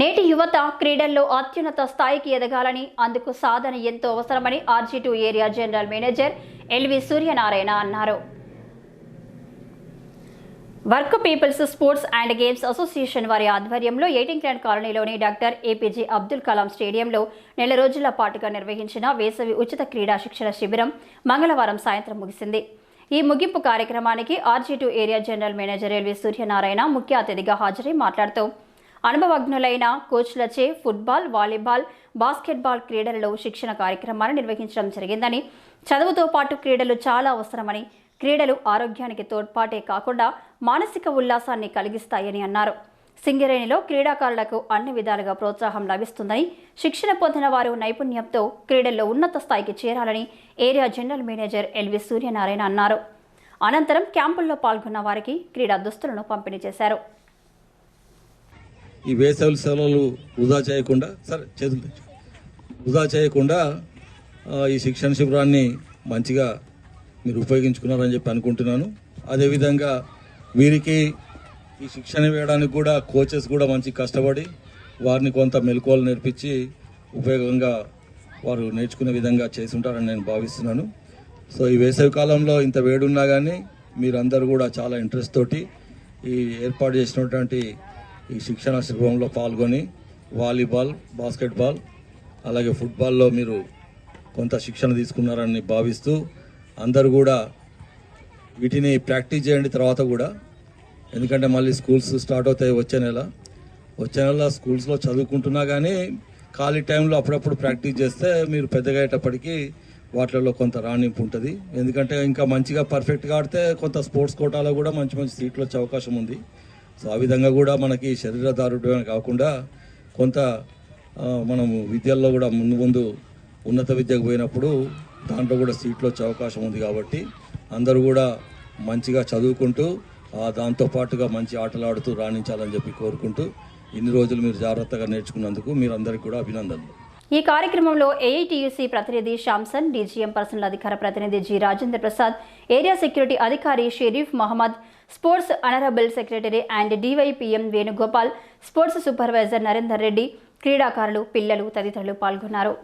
నేటి యువత క్రీడల్లో అత్యున్నత స్థాయికి ఎదగాలని అందుకు సాధన ఎంతో అవసరమని RG two area general manager LV Suryanarayana అన్నారు. Work people's sports and games association వారి ఆధ్వర్యంలో ఎయిటింగ్ గ్రాండ్ కాలనీలోని డాక్టర్ ఏపీజే అబ్దుల్ కలాం స్టేడియంలో నెల రోజుల పాటుగా నిర్వహించిన వేసవి ఉచిత క్రీడా శిక్షణ శిబిరం మంగళవారం సాయంత్రం ముగిసింది. ఈ ముగింపు కార్యక్రమానికి RG two area general manager LV Suryanarayana ముఖ్య అతిథిగా హాజరై మాట్లాడుతూ అనుభవజ్ఞులైన కోచ్లచే ఫుట్బాల్ వాలీబాల్ బాస్కెట్బాల్ క్రీడలలో శిక్షణ కార్యక్రమాలు నిర్వహించడం జరిగిందని చదువుతో పాటు క్రీడలు చాలా అవసరమని క్రీడలు ఆరోగ్యానికి తోడ్పాటే కాకుండా మానసిక ఉల్లాసాన్ని కలిగిస్తాయని అన్నారు. సింగరేణిలో క్రీడాకారులకు అన్ని విధాలుగా ప్రోత్సాహం లభిస్తుందని శిక్షణ పొందిన వారు నైపుణ్యంతో క్రీడల్లో ఉన్నత స్థాయికి చేరాలని area general manager LV Suryanarayana అన్నారు. అనంతరం క్యాంపుల్లో పాల్గొన్న వారికి క్రీడా దుస్తులను పంపిణీ చేశారు. ఈ వేసవి సెలవులు వృధా చేయకుండా సరే చేతులు తెచ్చు. వృధా చేయకుండా ఈ శిక్షణ శిబిరాన్ని మంచిగా మీరు ఉపయోగించుకున్నారని చెప్పి అనుకుంటున్నాను అదేవిధంగా వీరికి ఈ శిక్షణ వేయడానికి కూడా కోచెస్ కూడా మంచి కష్టపడి వారిని కొంత మెలకువలు నేర్పించి ఉపయోగంగా వారు నేర్చుకునే విధంగా చేసి ఉంటారని నేను భావిస్తున్నాను సో ఈ వేసవి కాలంలో ఇంత వేడున్నా కానీ మీరందరూ కూడా చాలా ఇంట్రెస్ట్ తోటి ఈ ఏర్పాటు చేసినటువంటి ఈ శిక్షణ శిబిరంలో పాల్గొని వాలీబాల్ బాస్కెట్బాల్ అలాగే ఫుట్బాల్లో మీరు కొంత శిక్షణ తీసుకున్నారని భావిస్తూ అందరూ కూడా వీటిని ప్రాక్టీస్ చేయండి తర్వాత కూడా. ఎందుకంటే మళ్ళీ స్కూల్స్ స్టార్ట్ అవుతాయి వచ్చే నెల. వచ్చే నెల స్కూల్స్లో చదువుకుంటున్నా కానీ ఖాళీ టైంలో అప్పుడప్పుడు ప్రాక్టీస్ చేస్తే మీరు పెద్దగా అయ్యేటప్పటికీ వాటిలలో కొంత రాణింపు ఉంటుంది. ఎందుకంటే ఇంకా మంచిగా పర్ఫెక్ట్గా ఆడితే కొంత స్పోర్ట్స్ కోటాలో కూడా మంచి మంచి సీట్లు వచ్చే అవకాశం ఉంది. సో ఆ విధంగా కూడా మనకి శరీరదారుడమే కాకుండా కొంత మనము విద్యల్లో కూడా ముందు ముందు ఉన్నత విద్యకు పోయినప్పుడు దాంట్లో కూడా సీట్లు వచ్చే అవకాశం ఉంది కాబట్టి అందరూ కూడా మంచిగా చదువుకుంటూ దాంతో పాటుగా మంచి ఆటలు ఆడుతూ రాణించాలని చెప్పి కోరుకుంటూ ఇన్ని రోజులు మీరు జాగ్రత్తగా నేర్చుకున్నందుకు మీరందరికీ కూడా అభినందనలు. ఈ కార్యక్రమంలో ఏఐటీయూసీ ప్రతినిధి శాంసన్ డీజీఎం పర్సనల్ అధికార ప్రతినిధి G Rajendra Prasad area security అధికారి Sharif Mohammed sports honourable secretary and DYPM Venugopal sports supervisor Narender Reddy క్రీడాకారులు పిల్లలు తదితరులు పాల్గొన్నారు.